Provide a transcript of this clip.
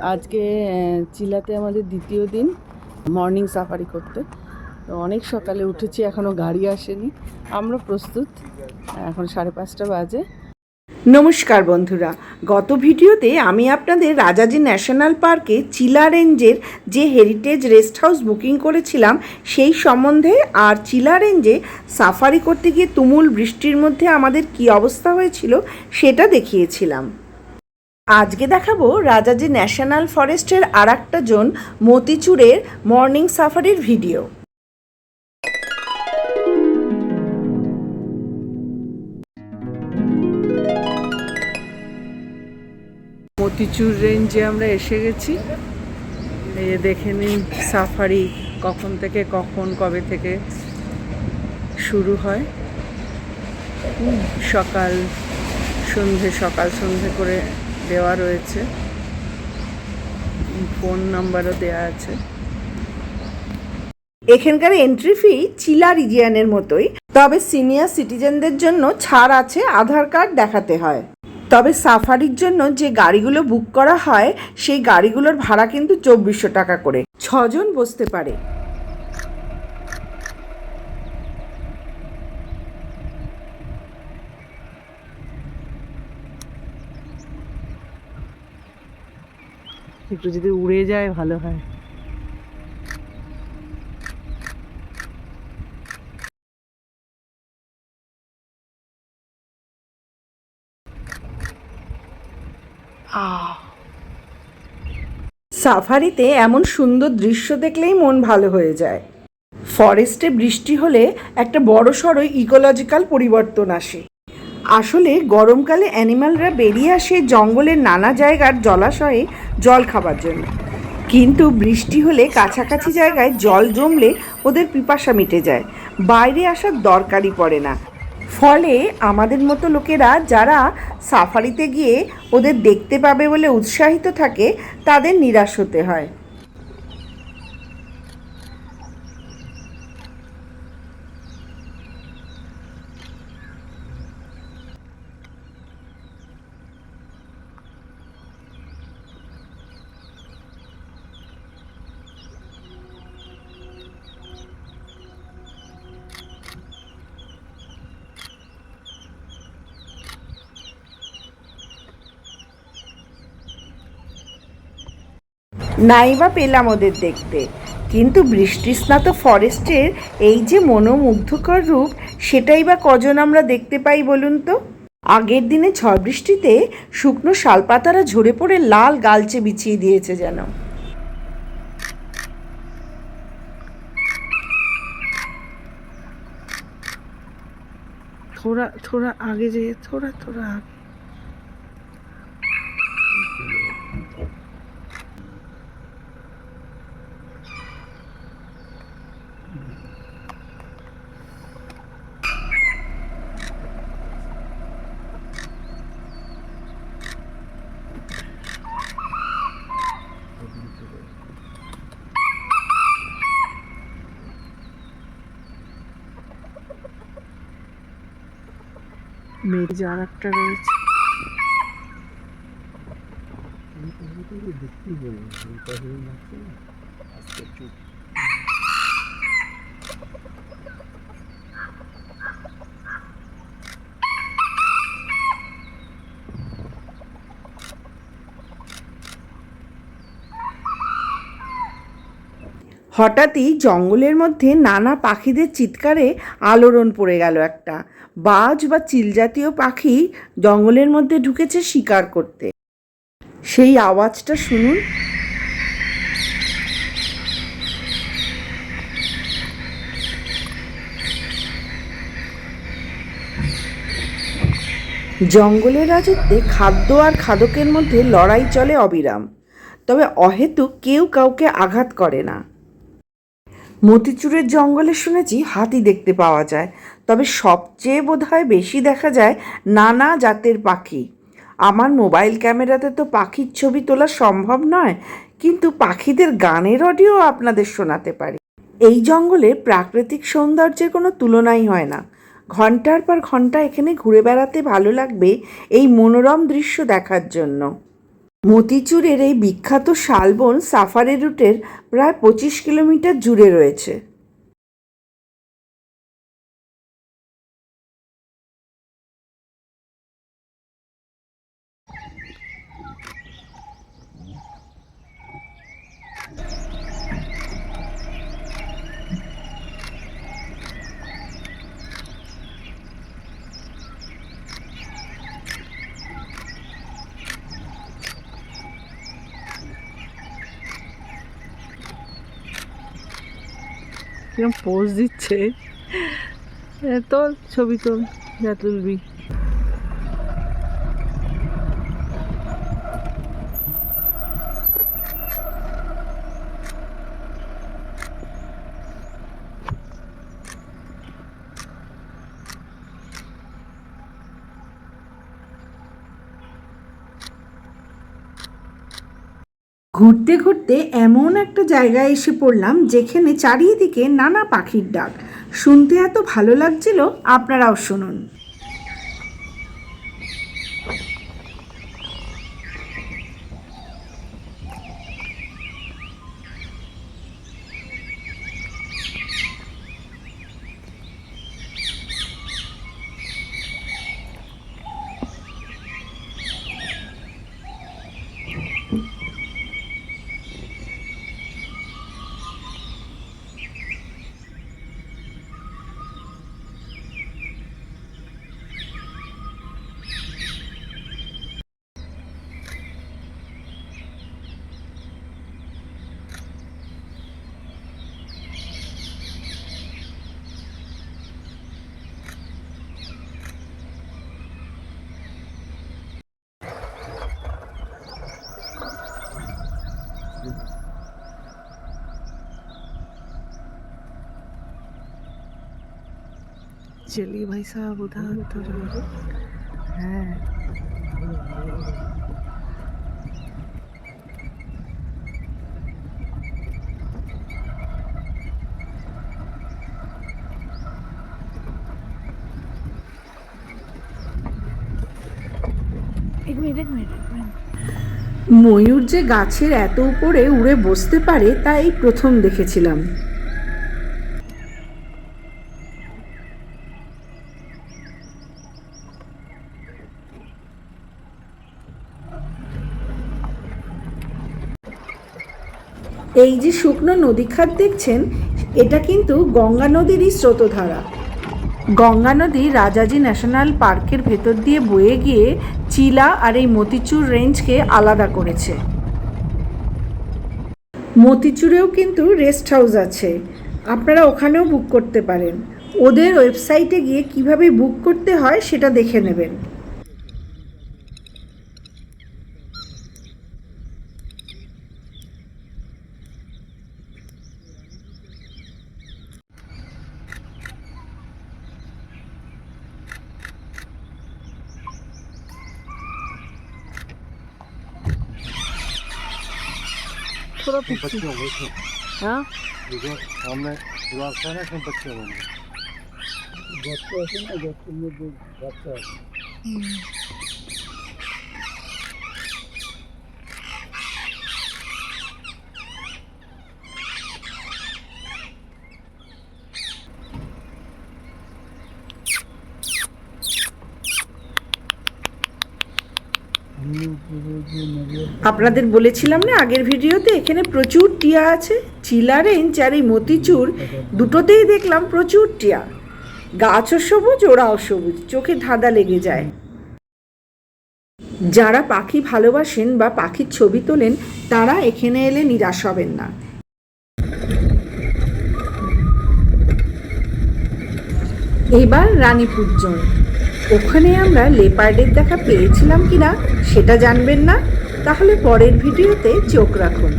আজকে চিলাতে আমাদের দ্বিতীয় দিন মর্নিং সাফারি করতে। তো অনেক সকালে উঠেছি এখনও গাড়ি আসেনি। আমরা প্রস্তুত। এখন সাড়ে পাঁচটা বাজে। নমস্কার বন্ধুরা। গত ভিডিওতে আমি আপনাদের রাজাজি ন্যাশনাল পার্কে চিলা রেঞ্জের যে হেরিটেজ রেস্ট হাউস বুকিং করেছিলাম, সেই সম্বন্ধে আর চিলা রেঞ্জে সাফারি করতে গিয়ে তুমুল বৃষ্টির মধ্যে আমাদের কি অবস্থা হয়েছিল, সেটা দেখিয়েছিলাম। আজকে দেখাবো রাজাজি ন্যাশনাল ফরেস্টের আর একটা জোন, মতিচুরের মর্নিং সাফারির ভিডিও। মতিচুর রেঞ্জে আমরা এসে গেছি। এই দেখে নিন সাফারি কখন থেকে, কখন, কবে থেকে শুরু হয়। সকাল সন্ধে সকাল সন্ধে করে দেওয়া রয়েছে। ফোন নাম্বারও দেওয়া আছে। এখানকার এন্ট্রি ফি চিলা রিজিয়ানের মতোই, তবে সিনিয়র সিটিজেনদের জন্য ছাড় আছে আধার কার্ড দেখাতে হয়। তবে সাফারির জন্য যে গাড়িগুলো বুক করা হয়, সেই গাড়িগুলোর ভাড়া কিন্তু চব্বিশশো টাকা করে। ছজন বসতে পারে। একটু যদি উড়ে যায়, ভালো হয়। সাফারিতে এমন সুন্দর দৃশ্য দেখলেই মন ভালো হয়ে যায়। ফরেস্টে বৃষ্টি হলে একটা বড় সড়ো ইকোলজিক্যাল পরিবর্তন আসে। আসলে গরমকালে অ্যানিমালরা বেরিয়ে আসে জঙ্গলের নানা জায়গার জলাশয়ে জল খাবার জন্য। কিন্তু বৃষ্টি হলে কাছাকাছি জায়গায় জল জমলে ওদের পিপাসা মিটে যায়। বাইরে আসার দরকারই পড়ে না। ফলে আমাদের মতো লোকেরা যারা সাফারিতে গিয়ে ওদের দেখতে পাবে বলে উৎসাহিত থাকে, তাদের নিরাশ হতে হয়। নাইবা পেলাম ওদের দেখতে কিন্তু বৃষ্টিস্নাত ফরেস্টের এই যে মনোমুগ্ধকর রূপ সেটাই বা কজন আমরা দেখতে পাই বলুন তো আগের দিনে ঝড় বৃষ্টিতে শুকনো শালপাতারা ঝরে পড়ে লাল গালচে বিছিয়ে দিয়েছে যেন थोड़ा थोड़ा आगे जाइए थोड़ा थोड़ा आगे একটা রয়েছে। হঠাৎই জঙ্গলের মধ্যে নানা পাখিদের চিৎকারে আলোড়ন পড়ে গেল একটা। বাজ বা চিল জাতীয় পাখি জঙ্গলের মধ্যে ঢুকেছে শিকার করতে। সেই আওয়াজটা শুনুন। জঙ্গলের রাজত্বে খাদ্য আর খাদকের মধ্যে লড়াই চলে অবিরাম। তবে অহেতু কেউ কাউকে আঘাত করে না। মতিচুরের জঙ্গলে শুনেছি হাতি দেখতে পাওয়া যায়। তবে সবচেয়ে বোধহয় বেশি দেখা যায় নানা জাতের পাখি। আমার মোবাইল ক্যামেরাতে তো পাখির ছবি তোলা সম্ভব নয়, কিন্তু পাখিদের গানের অডিও আপনাদের শোনাতে পারি। এই জঙ্গলে প্রাকৃতিক সৌন্দর্যের কোনো তুলনাই হয় না। ঘণ্টার পর ঘণ্টা এখানে ঘুরে বেড়াতে ভালো লাগবে এই মনোরম দৃশ্য দেখার জন্য। মতিচুরের এই বিখ্যাত শালবন সাফারি রুটের প্রায় পঁচিশ কিলোমিটার জুড়ে রয়েছে। কিরম পোজ দিচ্ছে। তোল ছবি তোল যা তুলবি। ঘুরতে ঘুরতে এমন একটা জায়গায় এসে পড়লাম যেখানে চারিদিকে নানা পাখির ডাক। শুনতে এত ভালো লাগছিল, আপনারাও শুনুন। चलिए भाई साहब उधर उधर হ্যাঁ एक मिनट एक मिनट एक मिनट ময়ূর যে গাছের এত উপরে উড়ে বসতে পারে তা এই প্রথম দেখেছিলাম এই যে শুকনো নদী খাত দেখছেন, এটা কিন্তু গঙ্গা নদীরই স্রোতধারা। গঙ্গা নদী রাজাজি ন্যাশনাল পার্কের ভেতর দিয়ে বয়ে গিয়ে চিলা আর এই মতিচুর রেঞ্জকে আলাদা করেছে। মতিচুরেও কিন্তু রেস্ট হাউস আছে। আপনারা ওখানেও বুক করতে পারেন। ওদের ওয়েবসাইটে গিয়ে কীভাবে বুক করতে হয় সেটা দেখে নেবেন। तरफ़ बच्चे हुए थे सामने दीवार से ना कि बच्चे हुए बच्चे में बच्चे में बच्चा আপনাদের বলেছিলাম না আগের ভিডিওতে? এখানে প্রচুর টিয়া আছে। চিলা রেঞ্জ আর এই মতিচুর দুটোতেই দেখলাম প্রচুর টিয়া। গাছও সবুজ, ওরাও সবুজ। চোখে ধাঁধা লেগে যায়। যারা পাখি ভালোবাসেন বা পাখির ছবি তোলেন, তারা এখানে এলে নিরাশ হবেন না। এবার রানীপুর জোন ওখানে আমরা লেপার্ডের দেখা পেয়েছিলাম কিনা সেটা জানবেন না। তাহলে পরের ভিডিওতে চোখ রাখুন।